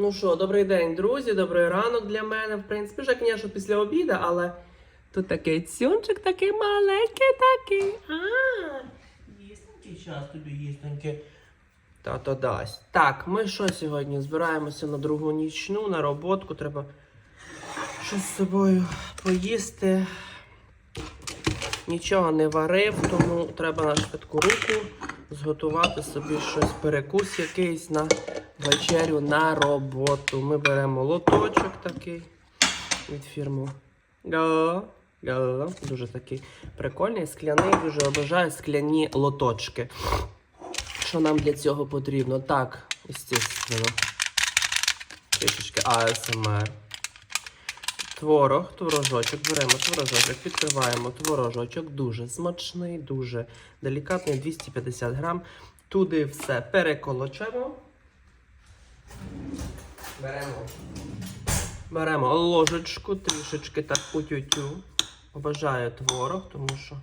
Ну що, добрий день, друзі, добрий ранок для мене. В принципі, вже, звісно, після обіду, але тут такий цюнчик, такий маленький такий. А, їстенький час тобі їстенький. Тато дасть. Так, ми що сьогодні? Збираємося на другу нічну, на роботку. Треба щось з собою поїсти. Нічого не варив, тому треба на швидку руку зготувати собі щось, перекус якийсь на вечерю на роботу. Ми беремо лоточок такий від фірми. Дуже такий прикольний, скляний, дуже обожаю скляні лоточки. Що нам для цього потрібно? Так, естественно. Трішечки ASMR. Творог, творожочок, беремо творожочок, відкриваємо творожочок, дуже смачний, дуже делікатний, 250 грам. Туди все переколочемо. Беремо. Беремо ложечку, трішечки так тютю. Обожаю творог, тому що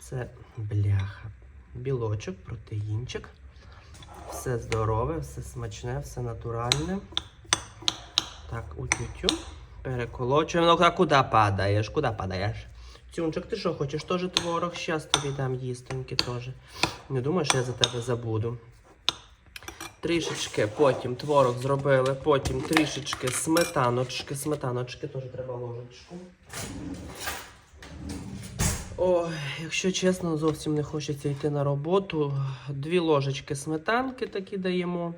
це бляха. Білочок, протеїнчик. Все здорове, все смачне, все натуральне. Так, у тютю. Переколочуємо. Ну, а куди падаєш? Куди падаєш? Цюнчик, ти що хочеш? Теж творог? Щас тобі дам їстеньки теж. Не думаєш, я за тебе забуду. Трішечки потім творог зробили, потім трішечки сметаночки. Сметаночки теж треба ложечку. Ой, якщо чесно, зовсім не хочеться йти на роботу. Дві ложечки сметанки такі даємо.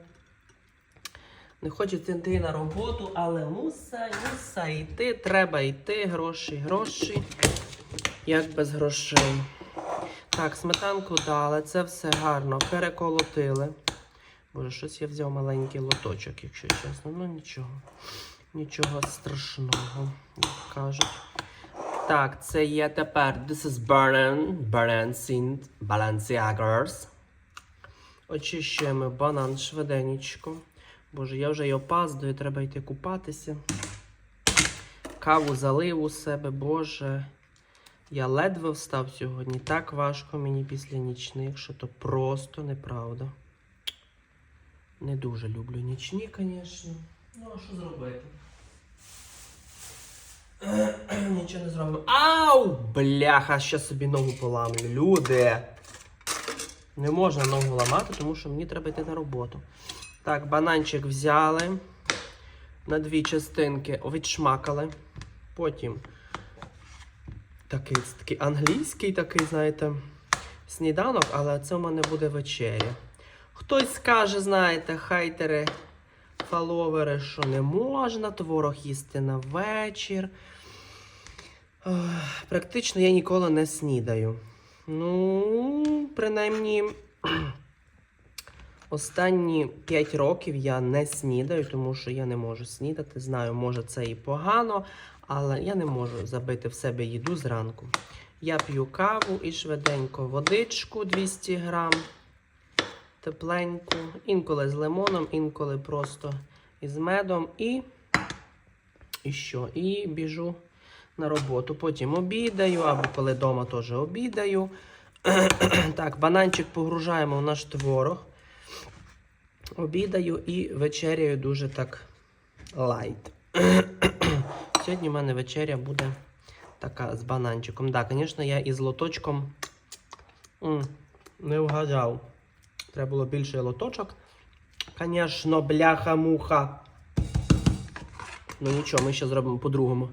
Не хочеться йти на роботу, але муса, муса йти, треба йти, гроші, гроші. Як без грошей. Так, сметанку дали, це все гарно переколотили. Боже, щось я взяв маленький лоточок, якщо чесно. Ну нічого. Нічого страшного, як кажуть. Так, це є тепер. This is Burnen, Balenciaga, Balenciagers. Очищуємо банан швиденечко. Боже, я вже й опаздую, треба йти купатися. Каву залив у себе, Боже. Я ледве встав сьогодні. Так важко мені після нічних, що то просто неправда. Не дуже люблю нічні, звісно. Ну, а що зробити? Нічого не зробимо. Ау! Бляха, ще собі ногу поламлю. Люди! Не можна ногу ламати, тому що мені треба йти на роботу. Так, бананчик взяли. На дві частинки відшмакали. Потім такий, такий англійський, такий, знаєте, сніданок, але це в мене буде вечеря. Хтось скаже, знаєте, хайтери, фоловери, що не можна творог їсти на вечір. Практично я ніколи не снідаю. Ну, принаймні, останні 5 років я не снідаю, тому що я не можу снідати. Знаю, може це і погано, але я не можу забити в себе їду зранку. Я п'ю каву і швиденько водичку 200 грам, тепленьку, інколи з лимоном, інколи просто із медом і, і що? І біжу на роботу. Потім обідаю, або коли вдома теж обідаю. так, бананчик погружаємо в наш творог. Обідаю і вечеряю дуже так лайт. Сьогодні в мене вечеря буде така з бананчиком. Так, да, звісно, я із лоточком не вгадав. Треба було більше лоточок. Звісно, бляха-муха. Ну нічого, ми ще зробимо по-другому.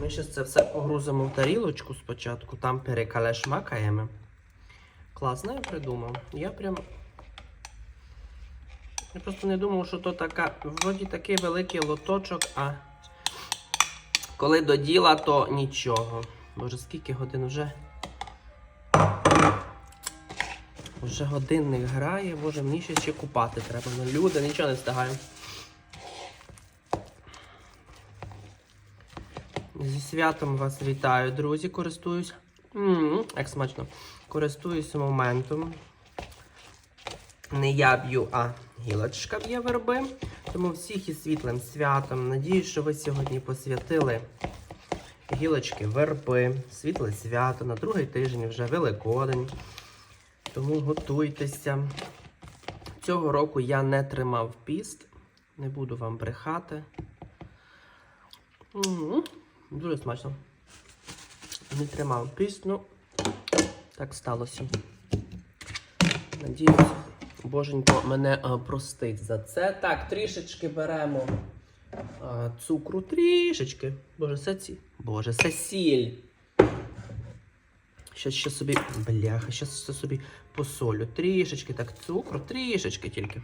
Ми ще це все погрузимо в тарілочку спочатку, там перекалешмакаємо. Класно я придумав. Я прям. Я просто не думав, що то така. Вроді такий великий лоточок, а коли до діла, то нічого. Боже, скільки годин вже. Вже годинник грає, боже, мені ще ще купати треба. Ну, люди, нічого не встигаю. Зі святом вас вітаю, друзі. Користуюсь. Як смачно. Користуюся моментом. Не я б'ю, а гілочка б'є верби. Тому всіх із світлим святом. Надіюсь, що ви сьогодні посвятили гілочки верби, світле свято. На другий тиждень вже Великодень. Тому готуйтеся. Цього року я не тримав піст, не буду вам брехати. Дуже смачно. Не тримав піст, ну так сталося. Надіюсь, боженько мене е, простить за це. Так, трішечки беремо е, цукру, трішечки. Боже, це. Боже, це сіль. Щас ще собі. Бляха, щас ще собі посолю. Трішечки так цукру, трішечки тільки.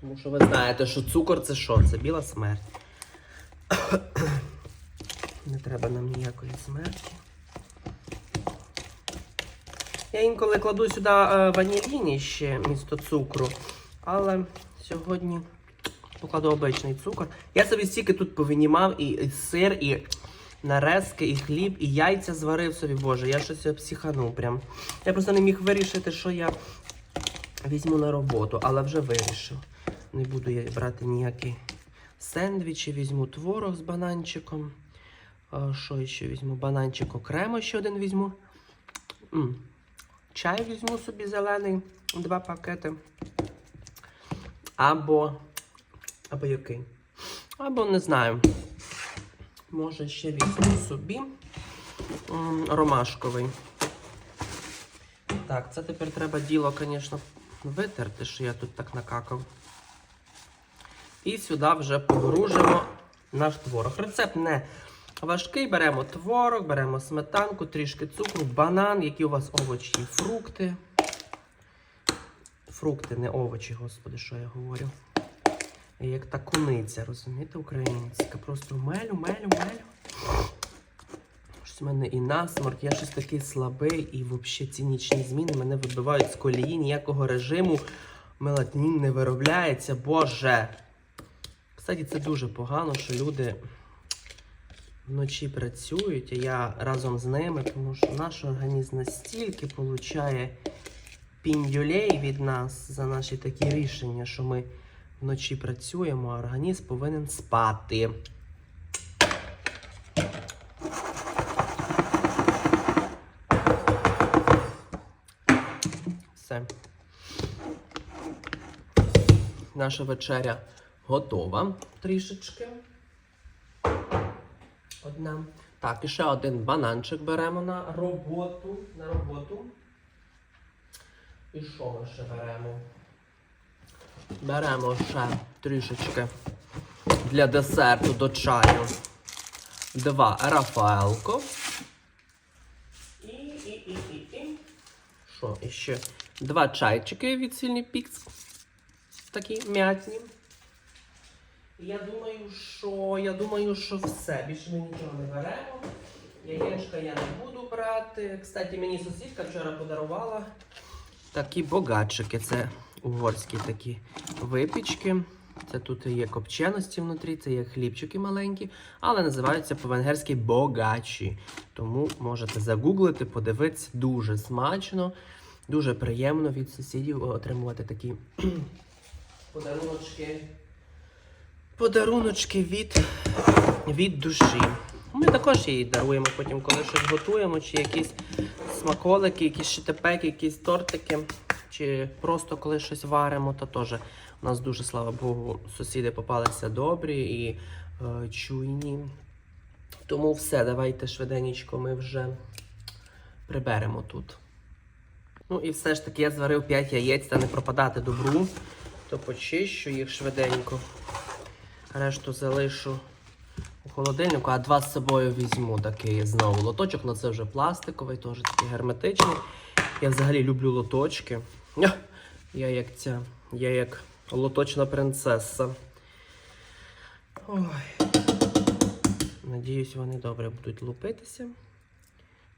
Тому що ви знаєте, що цукор це що? Це біла смерть. Не треба нам ніякої смерті. Я інколи кладу сюди е, ваніліні ще місто цукру, але сьогодні покладу обичний цукор. Я собі стільки тут повинімав і, і сир, і нарезки, і хліб, і яйця зварив собі, боже, я щось психанув прям. Я просто не міг вирішити, що я візьму на роботу, але вже вирішив. Не буду я брати ніякі сендвічі, візьму творог з бананчиком. Що ще візьму? Бананчик окремо ще один візьму. М. Чай візьму собі зелений, два пакети. Або. Або який? Або не знаю. Може ще візьму собі ромашковий. Так, це тепер треба діло, звісно, витерти, що я тут так накакав. І сюди вже погружимо наш творог. Рецепт не важкий. Беремо творог, беремо сметанку, трішки цукру, банан, які у вас овочі фрукти. Фрукти, не овочі, господи, що я говорю. Як та куниця, розумієте, українська. Просто мелю, мелю, мелю. Щось в мене і насморк, я щось такий слабий, і взагалі ці нічні зміни мене вибивають з колії, ніякого режиму. Мелатонін не виробляється, боже. Кстати, це дуже погано, що люди вночі працюють, а я разом з ними, тому що наш організм настільки получає піндюлей від нас за наші такі рішення, що ми вночі працюємо, а організм повинен спати. Все. Наша вечеря готова трішечки. Одна. Так, і ще один бананчик беремо на роботу. На роботу. І що ми ще беремо? Беремо ще трішечки для десерту до чаю. Два Рафаелко. Що іще? Два чайчики від сильний пікс. Такі м'ятні. Я думаю, що я думаю, що все. Більше ми нічого не беремо. Яєчка я не буду брати. Кстати, мені сусідка вчора подарувала такі богачики. Це угорські такі випічки. Це тут є копченості внутрі, це є хлібчики маленькі, але називаються по-венгерськи богачі. Тому можете загуглити, подивитися, дуже смачно, дуже приємно від сусідів отримувати такі подаруночки. Подаруночки від, від душі. Ми також її даруємо потім, коли щось готуємо, чи якісь смаколики, якісь шитепеки, якісь тортики, чи просто коли щось варимо, то теж у нас дуже, слава Богу, сусіди попалися добрі і е, чуйні. Тому все, давайте швиденечко ми вже приберемо тут. Ну і все ж таки я зварив 5 яєць та не пропадати добру, то почищу їх швиденько. Решту залишу у холодильнику, а два з собою візьму такий знову лоточок, але це вже пластиковий, теж такий герметичний. Я взагалі люблю лоточки. Я як ця, я як лоточна принцеса. Ой. Надіюсь, вони добре будуть лупитися,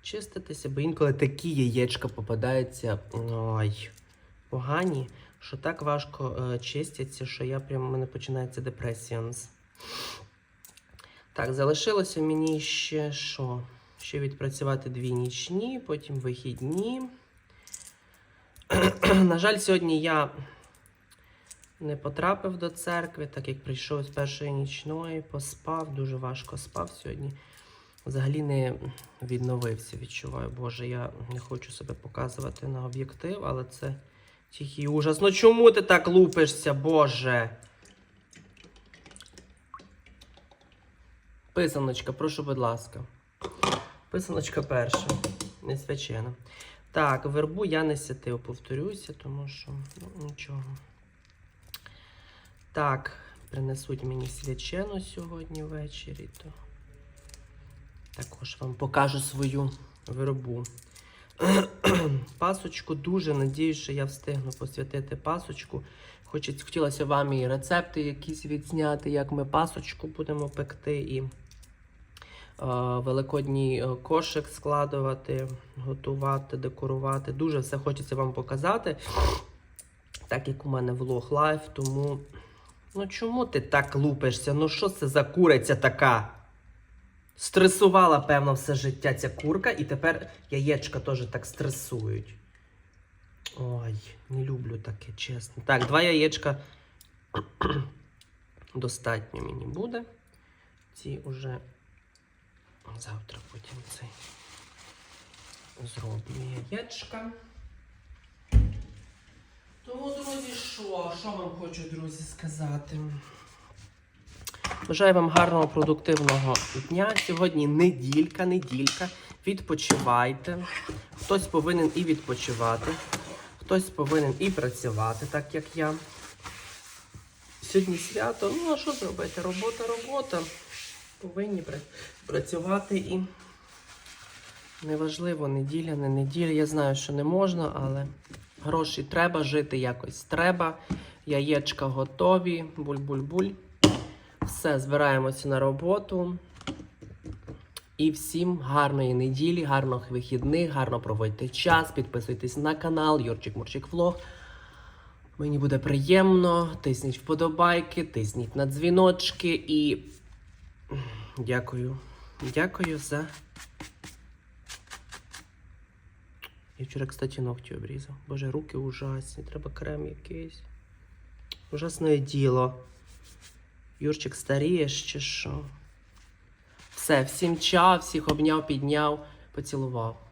чиститися, бо інколи такі яєчка попадаються ой, погані, що так важко е, чистяться, що я прям у мене починається депресія. Так, залишилося мені ще що? Ще відпрацювати дві нічні, потім вихідні. На жаль, сьогодні я не потрапив до церкви, так як прийшов з першої нічної, поспав, дуже важко спав сьогодні. Взагалі не відновився, відчуваю. Боже, я не хочу себе показувати на об'єктив, але це Тихий ужас. Ну чому ти так лупишся, Боже? Писаночка, прошу, будь ласка. Писаночка перша. Не свячена. Так, вербу я не сятив, повторюся, тому що ну, нічого. Так, принесуть мені свячену сьогодні ввечері, то також вам покажу свою вербу. Пасочку дуже надіюсь, що я встигну посвятити пасочку. Хочеться, хотілося вам і рецепти якісь відзняти, як ми пасочку будемо пекти, і великодній е, кошик складувати, готувати, декорувати. Дуже все хочеться вам показати. Так як у мене влог лайф, тому. Ну чому ти так лупишся? Ну що це за куриця така? Стресувала, певно, все життя ця курка, і тепер яєчка теж так стресують. Ой, не люблю таке, чесно. Так, два яєчка достатньо мені буде. Ці уже завтра потім цей зроблю яєчка. Тому, друзі, що? Що вам хочу, друзі, сказати? Бажаю вам гарного продуктивного дня. Сьогодні неділька, неділька. Відпочивайте. Хтось повинен і відпочивати, хтось повинен і працювати, так як я. Сьогодні свято. Ну, а що зробити? Робота, робота. Повинні працювати і неважливо, неділя, не неділя. Я знаю, що не можна, але гроші треба, жити якось треба. Яєчка готові, буль-буль-буль. Все, збираємося на роботу. І всім гарної неділі, гарних вихідних, гарно проводьте час. Підписуйтесь на канал Юрчик Мурчик Влог. Мені буде приємно. Тисніть вподобайки, тисніть на дзвіночки і дякую. Дякую за. Я вчора, кстати, ногті обрізав. Боже, руки ужасні. Треба крем якийсь. Ужасне діло. Юрчик старієш чи що? Все, всім чав, всіх обняв, підняв, поцілував.